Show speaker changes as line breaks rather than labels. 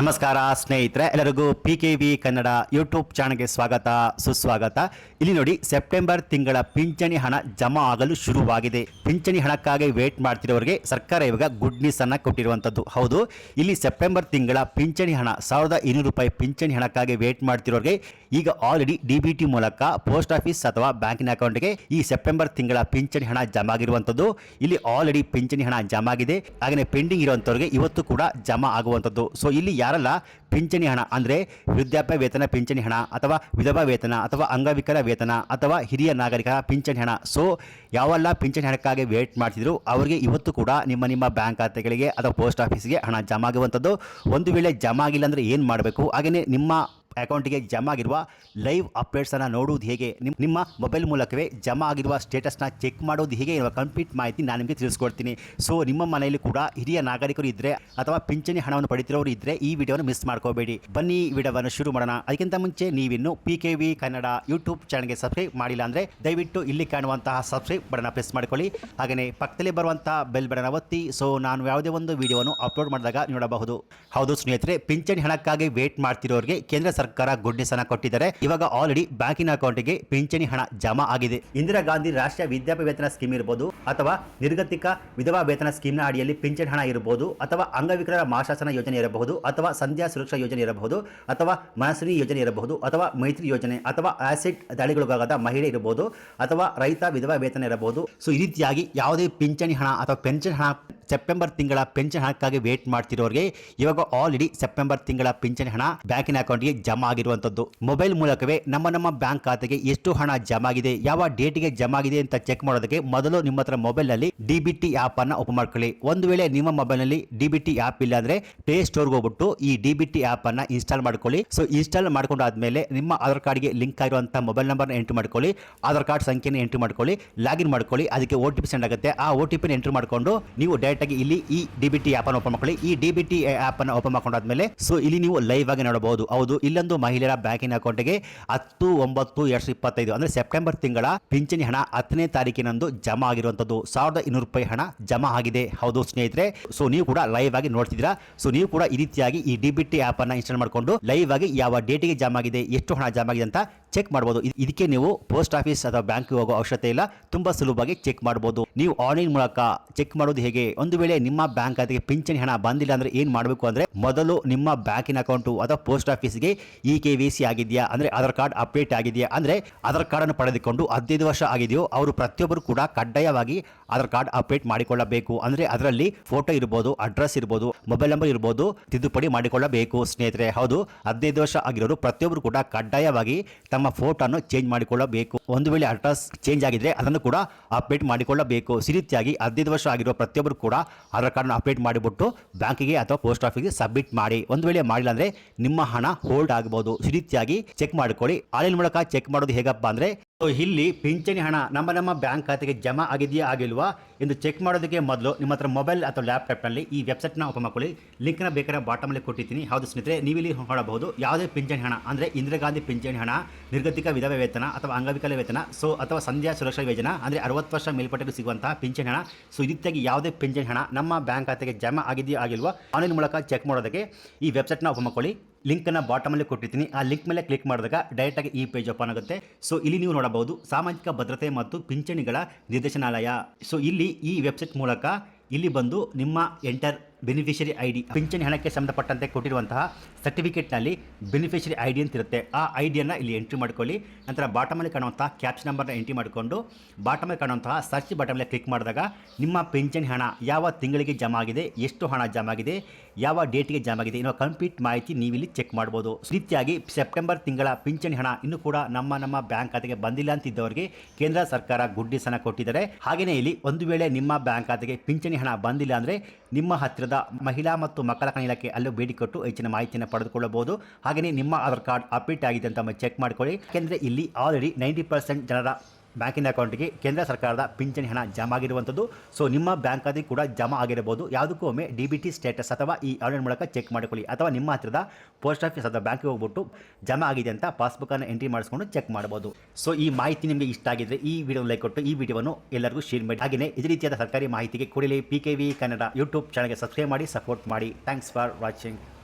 ನಮಸ್ಕಾರ ಸ್ನೇಹಿತರೆ, ಎಲ್ಲರಿಗೂ P K V Kannada YouTube ಚಾನಲ್ಗೆ ಸ್ವಾಗತ, ಸುಸ್ವಾಗತ. ಇಲ್ಲಿ ನೋಡಿ ಸೆಪ್ಟೆಂಬರ್ ತಿಂಗಳ ಪಿಂಚಣಿ ಹಣ ಜಮಾ ಆಗಲು ಶುರುವಾಗಿದೆ. ಪಿಂಚಣಿ ಹಣಕ್ಕಾಗಿ ವೇಟ್ ಮಾಡ್ತಿರೋರಿಗೆ ಸರ್ಕಾರ ಇವಾಗ ಗುಡ್ ನ್ಯೂಸ್ ಅನ್ನ ಕೊಟ್ಟಿರುವಂಥದ್ದು. ಹೌದು, ಇಲ್ಲಿ ಸೆಪ್ಟೆಂಬರ್ ತಿಂಗಳ ಪಿಂಚಣಿ ಹಣ, ಸಾವಿರದ ಇನ್ನೂರು ರೂಪಾಯಿ ಪಿಂಚಣಿ ಹಣಕ್ಕಾಗಿ ವೇಟ್ ಮಾಡ್ತಿರೋರಿಗೆ ಈಗ ಆಲ್ರೆಡಿ ಡಿ ಬಿ ಟಿ ಮೂಲಕ ಪೋಸ್ಟ್ ಆಫೀಸ್ ಅಥವಾ ಬ್ಯಾಂಕಿನ ಅಕೌಂಟ್ಗೆ ಈ ಸೆಪ್ಟೆಂಬರ್ ತಿಂಗಳ ಪಿಂಚಣಿ ಹಣ ಜಮಾ ಆಗಿರುವಂಥದ್ದು. ಇಲ್ಲಿ ಆಲ್ರೆಡಿ ಪಿಂಚಣಿ ಹಣ ಜಮಾ ಆಗಿದೆ ಹಾಗೆಯೇ ಪೆಂಡಿಂಗ್ ಇರುವಂಥವ್ರಿಗೆ ಇವತ್ತು ಕೂಡ ಜಮಾ ಆಗುವಂಥದ್ದು. ಸೊ ಇಲ್ಲಿ ಯಾರೆಲ್ಲ, ಪಿಂಚಣಿ ಹಣ. ಅಂದರೆ ವೃದ್ಧಾಪ್ಯ ವೇತನ, ಪಿಂಚಣಿ ಹಣ, ಅಥವಾ ವಿಧವಾ ವೇತನ, ಅಥವಾ ಅಂಗವಿಕಲ ವೇತನ, ಅಥವಾ ಹಿರಿಯ ನಾಗರಿಕರ ಪಿಂಚಣಿ ಹಣ. ಸೊ ಯಾವೆಲ್ಲ ಪಿಂಚಣಿ ಹಣಕ್ಕಾಗಿ ವೇಟ್ ಮಾಡ್ತಿದ್ರು, ಅವರಿಗೆ ಇವತ್ತು ಕೂಡ ನಿಮ್ಮ ನಿಮ್ಮ ಬ್ಯಾಂಕ್ ಖಾತೆಗಳಿಗೆ ಅಥವಾ ಪೋಸ್ಟ್ ಆಫೀಸ್ಗೆ ಹಣ ಜಮಾ ಆಗುವಂಥದ್ದು ಒಂದು ವೇಳೆ ಜಮಾ ಆಗಿಲ್ಲ ಅಂದರೆ ಏನು ಮಾಡಬೇಕು? ಹಾಗೆಯೇ ನಿಮ್ಮ ಅಕೌಂಟಿಗೆ ಜಮಾ ಆಗಿರುವ ಲೈವ್ ಅಪ್ಡೇಟ್ಸನ್ನು ನೋಡುವುದು ಹೇಗೆ? ನಿಮ್ಮ ನಿಮ್ಮ ಮೊಬೈಲ್ ಮೂಲಕವೇ ಜಮಾ ಆಗಿರುವ ಸ್ಟೇಟಸ್ನ ಚೆಕ್ ಮಾಡೋದು ಹೇಗೆ ಎನ್ನುವ ಕಂಪ್ಲೀಟ್ ಮಾಹಿತಿ ನಾನು ನಿಮಗೆ ತಿಳಿಸ್ಕೊಡ್ತೀನಿ. ಸೊ, ನಿಮ್ಮ ಮನೆಯಲ್ಲಿ ಕೂಡ ಹಿರಿಯ ನಾಗರಿಕರು ಇದ್ದರೆ ಅಥವಾ ಪಿಂಚಣಿ ಹಣವನ್ನು ಪಡಿತಿರೋರು ಇದ್ದರೆ ಈ ವಿಡಿಯೋವನ್ನು ಮಿಸ್ ಮಾಡ್ಕೋಬೇಡಿ. ಬನ್ನಿ, ಈ ವಿಡಿಯೋವನ್ನು ಶುರು ಮಾಡೋಣ. ಅದಕ್ಕಿಂತ ಮುಂಚೆ ನೀವಿನ್ನು P K V Kannada YouTube ಚಾನಲ್ಗೆ ಸಬ್ಸ್ಕ್ರೈಬ್ ಮಾಡಿಲ್ಲ ಅಂದರೆ ದಯವಿಟ್ಟು ಇಲ್ಲಿ ಕಾಣುವಂತಹ ಸಬ್ಸ್ಕ್ರೈಬ್ ಬಟನ್ ಪ್ರೆಸ್ ಮಾಡ್ಕೊಳ್ಳಿ. ಹಾಗೆಯೇ ಪಕ್ಕದಲ್ಲಿ ಬರುವಂತಹ ಬೆಲ್ ಬಟನ್ ಒತ್ತಿ. ಸೊ, ನಾನು ಯಾವುದೇ ಒಂದು ವಿಡಿಯೋವನ್ನು ಅಪ್ಲೋಡ್ ಮಾಡಿದಾಗ ನೋಡಬಹುದು. ಹೌದು ಸ್ನೇಹಿತರೆ, ಪಿಂಚಣಿ ಹಣಕ್ಕಾಗಿ ವೇಟ್ ಮಾಡ್ತಿರೋರಿಗೆ ಕೇಂದ್ರ ಗುಡ್ ನ್ಯೂಸ್ ಅನ್ನ ಕೊಟ್ಟಿದ್ದಾರೆ. ಇವಾಗ ಆಲ್ರೆಡಿ ಬ್ಯಾಂಕಿನ ಅಕೌಂಟ್ಗೆ ಪಿಂಚಣಿ ಹಣ ಜಮಾ ಆಗಿದೆ. ಇಂದಿರಾ ಗಾಂಧಿ ರಾಷ್ಟ್ರೀಯ ವಿದ್ಯಾರ್ಥಿ ವೇತನ ಸ್ಕೀಮ್ ಇರಬಹುದು ಅಥವಾ ನಿರ್ಗತಿಕ ವಿಧವಾ ವೇತನ ಸ್ಕೀಮ್ನ ಅಡಿಯಲ್ಲಿ ಪಿಂಚಣಿ ಹಣ ಇರಬಹುದು ಅಥವಾ ಅಂಗವಿಕಲರ ಮಾಶಾಸನ ಯೋಜನೆ ಇರಬಹುದು, ಅಥವಾ ಸಂಧ್ಯಾ ಸುರಕ್ಷಾ ಯೋಜನೆ ಇರಬಹುದು, ಅಥವಾ ಮನಸ್ವಿನಿ ಯೋಜನೆ ಇರಬಹುದು, ಅಥವಾ ಮೈತ್ರಿ ಯೋಜನೆ, ಅಥವಾ ಆಸಿಡ್ ದಾಳಿಗಳಿಗಾಗದ ಮಹಿಳೆ ಇರಬಹುದು ಅಥವಾ ರೈತ ವಿಧವಾ ವೇತನ ಇರಬಹುದು. ಸೊ ಈ ರೀತಿಯಾಗಿ ಯಾವುದೇ ಪಿಂಚಣಿ ಹಣ ಅಥವಾ ಪೆನ್ಷನ್ ಹಣ ಸೆಪ್ಟೆಂಬರ್ ತಿಂಗಳ ಪೆನ್ಷನ್ ಹಣಕ್ಕಾಗಿ ವೇಟ್ ಮಾಡ್ತಿರೋರಿಗೆ ಇವಾಗ ಆಲ್ರೆಡಿ ಸೆಪ್ಟೆಂಬರ್ ತಿಂಗಳ ಪಿಂಚಣಿ ಹಣ ಬ್ಯಾಂಕಿನ ಅಕೌಂಟ್ಗೆ ಜಮಾ ಆಗಿರುವಂತದ್ದು. ಮೊಬೈಲ್ ಮೂಲಕವೇ ನಮ್ಮ ನಮ್ಮ ಬ್ಯಾಂಕ್ ಖಾತೆಗೆ ಎಷ್ಟು ಹಣ ಜಮಾ ಆಗಿದೆ, ಯಾವ ಡೇಟ್ಗೆ ಜಮಾ ಆಗಿದೆ ಅಂತ ಚೆಕ್ ಮಾಡೋದಕ್ಕೆ ಮೊದಲು ನಿಮ್ಮ ಹತ್ರ ಮೊಬೈಲ್ನಲ್ಲಿ ಡಿಬಿಟಿ ಆಪ್ ಅನ್ನ ಓಪನ್ ಮಾಡ್ಕೊಳ್ಳಿ. ಒಂದು ವೇಳೆ ನಿಮ್ಮ ಮೊಬೈಲ್ನಲ್ಲಿ ಡಿಬಿಟಿ ಆಪ್ ಇಲ್ಲ ಅಂದ್ರೆ ಪ್ಲೇ ಸ್ಟೋರ್ಗೆ ಹೋಗ್ಬಿಟ್ಟು ಈ ಡಿಬಿಟಿ ಆಪ್ ಅನ್ನ ಇನ್ಸ್ಟಾಲ್ ಮಾಡ್ಕೊಳ್ಳಿ. ಸೊ ಇನ್ಸ್ಟಾಲ್ ಮಾಡ್ಕೊಂಡಾದ್ಮೇಲೆ ನಿಮ್ಮ ಆಧಾರ್ ಕಾರ್ಡ್ಗೆ ಲಿಂಕ್ ಆಗಿರುವಂತಹ ಮೊಬೈಲ್ ನಂಬರ್ ಎಂಟ್ರಿ ಮಾಡ್ಕೊಳ್ಳಿ. ಆಧಾರ್ ಕಾರ್ಡ್ ಸಂಖ್ಯೆನ ಎಂಟ್ರಿ ಮಾಡ್ಕೊಳ್ಳಿ. ಲಾಗಿನ್ ಮಾಡ್ಕೊಳ್ಳಿ. ಅದಕ್ಕೆ ಓ ಟಿ ಸೆಂಡ್ ಆಗುತ್ತೆ. ಆ ಓ ಟಿ ಪಿನ ಎಂಟ್ರಿ ಮಾಡ್ಕೊಂಡು ನೀವು ಡೈರೆಕ್ಟ್ ಆಗಿ ಇಲ್ಲಿ ಈ ಡಿ ಬಿ ಟಿ ಆಪ್ ಅನ್ನು ಓಪನ್ ಮಾಡ್ಕೊಳ್ಳಿ. ಈ ಡಿ ಬಿ ಆಪ್ ಅನ್ನು ಓಪನ್ ಮಾಡ್ಕೊಂಡಾದ್ಮೇಲೆ ಸೊ ಇಲ್ಲಿ ನೀವು ಲೈವ್ ಆಗಿ ನೋಡಬಹುದು. ಹೌದು, ಇಲ್ಲೊಂದು ಮಹಿಳೆಯರ ಬ್ಯಾಂಕಿನ ಅಕೌಂಟ್ಗೆ ಹತ್ತು, ಒಂಬತ್ತು, ಎರಡ್ ಸಾವಿರದ ಇಪ್ಪತ್ತೈದು, ಅಂದ್ರೆ ಸೆಪ್ಟೆಂಬರ್ ತಿಂಗಳ ಪಿಂಚಣಿ ಹಣ ಹತ್ತನೇ ತಾರೀಕಿನಂದು ಜಮಾ ಆಗಿರುವಂತದ್ದು. ಸಾವಿರದ ಇನ್ನೂರು ರೂಪಾಯಿ ಹಣ ಜಮಾ ಆಗಿದೆ. ಹೌದು ಸ್ನೇಹಿತರೆ ಸೊ ನೀವು ಕೂಡ ಲೈವ್ ಆಗಿ ನೋಡ್ತಿದ್ದೀರಾ? ಸೊ ನೀವು ಕೂಡ ಈ ರೀತಿಯಾಗಿ ಈ ಡಿ ಬಿ ಆಪ್ ಅನ್ನ ಇನ್ಸ್ಟಾಲ್ ಮಾಡಿಕೊಂಡು ಲೈವ್ ಆಗಿ ಯಾವ ಡೇಟಿಗೆ ಜಮಾ ಆಗಿದೆ, ಎಷ್ಟು ಹಣ ಜಮಾ ಆಗಿದೆ ಅಂತ ಚೆಕ್ ಮಾಡಬಹುದು ಇದಕ್ಕೆ ನೀವು ಪೋಸ್ಟ್ ಆಫೀಸ್ ಅಥವಾ ಬ್ಯಾಂಕ್ ಹೋಗೋ ಅವಶ್ಯಕತೆ ಇಲ್ಲ. ತುಂಬಾ ಸುಲಭವಾಗಿ ಚೆಕ್ ಮಾಡಬಹುದು ನೀವು ಆನ್ಲೈನ್ ಮೂಲಕ ಚೆಕ್ ಮಾಡೋದು ಹೇಗೆ? ಒಂದು ವೇಳೆ ನಿಮ್ಮ ಬ್ಯಾಂಕ್ ಖಾತೆಗೆ ಪಿಂಚಣಿ ಹಣ ಬಂದಿಲ್ಲ ಅಂದ್ರೆ ಏನ್ ಮಾಡಬೇಕು ಅಂದ್ರೆ ಮೊದಲು ನಿಮ್ಮ ಬ್ಯಾಂಕಿನ ಅಕೌಂಟ್ ಅಥವಾ ಪೋಸ್ಟ್ ಆಫೀಸ್ಗೆ ಇ ಕೆ ವಿ ಸಿ ಆಗಿದೆಯಾ? ಅಂದ್ರೆ ಆಧಾರ್ ಕಾರ್ಡ್ ಅಪ್ಡೇಟ್ ಆಗಿದೆಯಾ? ಅಂದ್ರೆ ಆಧಾರ್ ಕಾರ್ಡ್ ಅನ್ನು ಪಡೆದುಕೊಂಡು ಹದಿನೈದು ವರ್ಷ ಆಗಿದೆಯೋ, ಅವರು ಪ್ರತಿಯೊಬ್ಬರು ಕೂಡ ಕಡ್ಡಾಯವಾಗಿ ಆಧಾರ್ ಕಾರ್ಡ್ ಅಪ್ಡೇಟ್ ಮಾಡಿಕೊಳ್ಳಬೇಕು. ಅಂದ್ರೆ ಅದರಲ್ಲಿ ಫೋಟೋ ಇರ್ಬೋದು, ಅಡ್ರೆಸ್ ಇರ್ಬೋದು, ಮೊಬೈಲ್ ನಂಬರ್ ಇರ್ಬೋದು, ತಿದ್ದುಪಡಿ ಮಾಡಿಕೊಳ್ಳಬೇಕು ಸ್ನೇಹಿತರೆ. ಹೌದು, ಹದಿನೈದು ವರ್ಷ ಆಗಿರೋರು ಪ್ರತಿಯೊಬ್ಬರು ಕೂಡ ಕಡ್ಡಾಯವಾಗಿ ತಮ್ಮ ಫೋಟೋನು ಚೇಂಜ್ ಮಾಡಿಕೊಳ್ಳಬೇಕು. ಒಂದು ವೇಳೆ ಅಡ್ರೆಸ್ ಚೇಂಜ್ ಆಗಿದ್ರೆ ಅದನ್ನು ಕೂಡ ಅಪ್ಡೇಟ್ ಮಾಡಿಕೊಳ್ಳಬೇಕು. ಈ ರೀತಿಯಾಗಿ ಹದಿನೈದು ವರ್ಷ ಆಗಿರೋ ಪ್ರತಿಯೊಬ್ಬರು ಕೂಡ ಆಧಾರ್ ಕಾರ್ಡ್ನ ಅಪ್ಡೇಟ್ ಮಾಡಿಬಿಟ್ಟು ಬ್ಯಾಂಕಿಗೆ ಅಥವಾ ಪೋಸ್ಟ್ ಆಫೀಸ್ಗೆ ಸಬ್ಮಿಟ್ ಮಾಡಿ. ಒಂದು ವೇಳೆ ಮಾಡಿಲ್ಲ ಅಂದರೆ ನಿಮ್ಮ ಹಣ ಹೋಲ್ಡ್ ಆಗಬಹುದು ಈ ರೀತಿಯಾಗಿ ಚೆಕ್ ಮಾಡ್ಕೊಳ್ಳಿ. ಆನ್ಲೈನ್ ಮೂಲಕ ಚೆಕ್ ಮಾಡೋದು ಹೇಗಪ್ಪ ಅಂದ್ರೆ ಇಲ್ಲಿ ಪಿಂಚಣಿ ಹಣ ನಮ್ಮ ನಮ್ಮ ಬ್ಯಾಂಕ್ ಖಾತೆಗೆ ಜಮಾ ಆಗಿದೆಯಾ ಆಗಿಲ್ವಾ ಎಂದು ಚೆಕ್ ಮಾಡೋದಕ್ಕೆ ಮೊದಲು ನಿಮ್ಮ ಹತ್ರ ಮೊಬೈಲ್ ಅಥವಾ ಲ್ಯಾಪ್ಟಾಪ್ನಲ್ಲಿ ಈ ವೆಬ್ಸೈಟ್ನ ಓಪನ್ ಲಿಂಕ್ನ ಬೇಕಾದ ಬಾಟಮಲ್ಲಿ ಕೊಟ್ಟಿದ್ದೀನಿ. ಹೌದು ಸ್ನೇಹಿತರೆ, ನೀವು ಇಲ್ಲಿ ನೋಡಬಹುದು, ಯಾವುದೇ ಪಿಂಚಣಿ ಹಣ, ಅಂದರೆ ಇಂದಿರಾ ಗಾಂಧಿ ಪಿಂಚಣಿ ಹಣ, ನಿರ್ಗತಿಕ ವಿಧವೆ ವೇತನ ಅಥವಾ ಅಂಗವಿಕಲ ವೇತನ, ಸೊ ಅಥವಾ ಸಂಧ್ಯಾ ಸುರಕ್ಷಾ ಯೋಜನಾ, ಅಂದರೆ ಅರವತ್ತು ವರ್ಷ ಮೇಲ್ಪಟ್ಟಿಗೆ ಸಿಗುವಂತಹ ಪಿಂಚಣಿ ಹಣ, ಸೊ ಇದಕ್ಕಾಗಿ ಯಾವುದೇ ಪಿಂಚಣಿ ಹಣ ನಮ್ಮ ಬ್ಯಾಂಕ್ ಖಾತೆಗೆ ಜಮಾ ಆಗಿದೆಯಾ ಆಗಿಲ್ವಾ, ಆನ್ಲೈನ್ ಮೂಲಕ ಚೆಕ್ ಮಾಡೋದಕ್ಕೆ ಈ ವೆಬ್ಸೈಟ್ನ ಓಪನ್ ಮಾಡ್ಕೊಳ್ಳಿ. ಲಿಂಕನ್ನು ಬಾಟಮಲ್ಲಿ ಕೊಟ್ಟಿರ್ತೀನಿ. ಆ ಲಿಂಕ್ ಮೇಲೆ ಕ್ಲಿಕ್ ಮಾಡಿದಾಗ ಡೈರೆಕ್ಟಾಗಿ ಈ ಪೇಜ್ ಓಪನ್ ಆಗುತ್ತೆ. ಸೊ ಇಲ್ಲಿ ನೀವು ನೋಡಬಹುದು ಸಾಮಾಜಿಕ ಭದ್ರತೆ ಮತ್ತು ಪಿಂಚಣಿಗಳ ನಿರ್ದೇಶನಾಲಯ. ಸೊ ಇಲ್ಲಿ ಈ ವೆಬ್ಸೈಟ್ ಮೂಲಕ ಇಲ್ಲಿ ಬಂದು ನಿಮ್ಮ ಎಂಟರ್ ಬೆನಿಫಿಷರಿ ಐ ಡಿ ಪಿಂಚಣಿ ಹಣಕ್ಕೆ ಸಂಬಂಧಪಟ್ಟಂತೆ ಕೊಟ್ಟಿರುವಂತಹ ಸರ್ಟಿಫಿಕೇಟ್ನಲ್ಲಿ ಬೆನಿಫಿಷರಿ ಐ ಡಿ ಅಂತ ಇರುತ್ತೆ ಆ ಐ ಡಿಯನ್ನು ಇಲ್ಲಿ ಎಂಟ್ರಿ ಮಾಡ್ಕೊಳ್ಳಿ. ನಂತರ ಬಾಟಮಲ್ಲಿ ಕಾಣುವಂತಹ ಕ್ಯಾಪ್ಸ್ ನಂಬರ್ನ ಎಂಟ್ರಿ ಮಾಡಿಕೊಂಡು ಬಾಟಮಲ್ಲಿ ಕಾಣುವಂತಹ ಸರ್ಚ್ ಬಟನ್ಲೆ ಕ್ಲಿಕ್ ಮಾಡಿದಾಗ ನಿಮ್ಮ ಪಿಂಚಣಿ ಹಣ ಯಾವ ತಿಂಗಳಿಗೆ ಜಮಾ ಆಗಿದೆ, ಎಷ್ಟು ಹಣ ಜಮಾ ಆಗಿದೆ, ಯಾವ ಡೇಟ್ಗೆ ಜಮಾ ಆಗಿದೆ ಅನ್ನೋ ಕಂಪ್ಲೀಟ್ ಮಾಹಿತಿ ನೀವಿಲ್ಲಿ ಚೆಕ್ ಮಾಡ್ಬೋದು. ರೀತಿಯಾಗಿ ಸೆಪ್ಟೆಂಬರ್ ತಿಂಗಳ ಪಿಂಚಣಿ ಹಣ ಇನ್ನೂ ಕೂಡ ನಮ್ಮ ನಮ್ಮ ಬ್ಯಾಂಕ್ ಖಾತೆಗೆ ಬಂದಿಲ್ಲ ಅಂತಿದ್ದವರಿಗೆ ಕೇಂದ್ರ ಸರ್ಕಾರ ಗುಡ್ಡಿಸನ ಕೊಟ್ಟಿದ್ದಾರೆ. ಹಾಗೆಯೇ ಇಲ್ಲಿ ಒಂದು ವೇಳೆ ನಿಮ್ಮ ಬ್ಯಾಂಕ್ ಖಾತೆಗೆ ಪಿಂಚಣಿ ಹಣ ಬಂದಿಲ್ಲ ಅಂದರೆ ನಿಮ್ಮ ಹತ್ತಿರದ ಮಹಿಳಾ ಮತ್ತು ಮಕ್ಕಳ ಕಲ್ಯಾಣ ಇಲಾಖೆ ಅಲ್ಲೂ ಭೇಟಿ ಕೊಟ್ಟು ಹೆಚ್ಚಿನ ಮಾಹಿತಿಯನ್ನು ಪಡೆದುಕೊಳ್ಳಬಹುದು. ಹಾಗೆಯೇ ನಿಮ್ಮ ಆಧಾರ್ ಕಾರ್ಡ್ ಅಪ್ಡೇಟ್ ಆಗಿದೆ ಅಂತ ಚೆಕ್ ಮಾಡಿಕೊಳ್ಳಿ. ಯಾಕೆಂದರೆ ಇಲ್ಲಿ ಆಲ್ರೆಡಿ ನೈಂಟಿ ಪರ್ಸೆಂಟ್ ಜನರ ಬ್ಯಾಂಕಿನ ಅಕೌಂಟ್ಗೆ ಕೇಂದ್ರ ಸರ್ಕಾರದ ಪಿಂಚಣಿ ಹಣ ಜಮಾ ಆಗಿರುವಂಥದ್ದು ಸೊ, ನಿಮ್ಮ ಬ್ಯಾಂಕ್ ಅಲ್ಲಿ ಕೂಡ ಜಮಾ ಆಗಿರಬಹುದು. ಯಾವುದಕ್ಕೂ ಒಮ್ಮೆ ಡಿ ಬಿ ಟಿ ಸ್ಟೇಟಸ್ ಅಥವಾ ಈ ಆನ್ಲೈನ್ ಮೂಲಕ ಚೆಕ್ ಮಾಡಿಕೊಳ್ಳಿ. ಅಥವಾ ನಿಮ್ಮ ಹತ್ತಿರದ ಪೋಸ್ಟ್ ಆಫೀಸ್ ಅಥವಾ ಬ್ಯಾಂಕಿಗೆ ಹೋಗ್ಬಿಟ್ಟು ಜಮಾ ಆಗಿದೆ ಅಂತ ಪಾಸ್ಬುಕ್ಕನ್ನು ಎಂಟ್ರಿ ಮಾಡಿಸ್ಕೊಂಡು ಚೆಕ್ ಮಾಡಬಹುದು. ಸೊ, ಈ ಮಾಹಿತಿ ನಿಮಗೆ ಇಷ್ಟ ಆಗಿದ್ರೆ ಈ ವಿಡಿಯೋ ಲೈಕ್ ಕೊಟ್ಟು ಈ ವಿಡಿಯೋವನ್ನು ಎಲ್ಲರಿಗೂ ಶೇರ್ ಮಾಡಿ. ಹಾಗೆಯೇ ಇದೇ ರೀತಿಯಾದ ಸರ್ಕಾರಿ ಮಾಹಿತಿಗೆ ಕೂಡಲೇ P K V Kannada YouTube ಚಾನಲ್ಗೆ ಸಬ್ಸ್ಕ್ರೈಬ್ ಮಾಡಿ, ಸಪೋರ್ಟ್ ಮಾಡಿ. Thanks for watching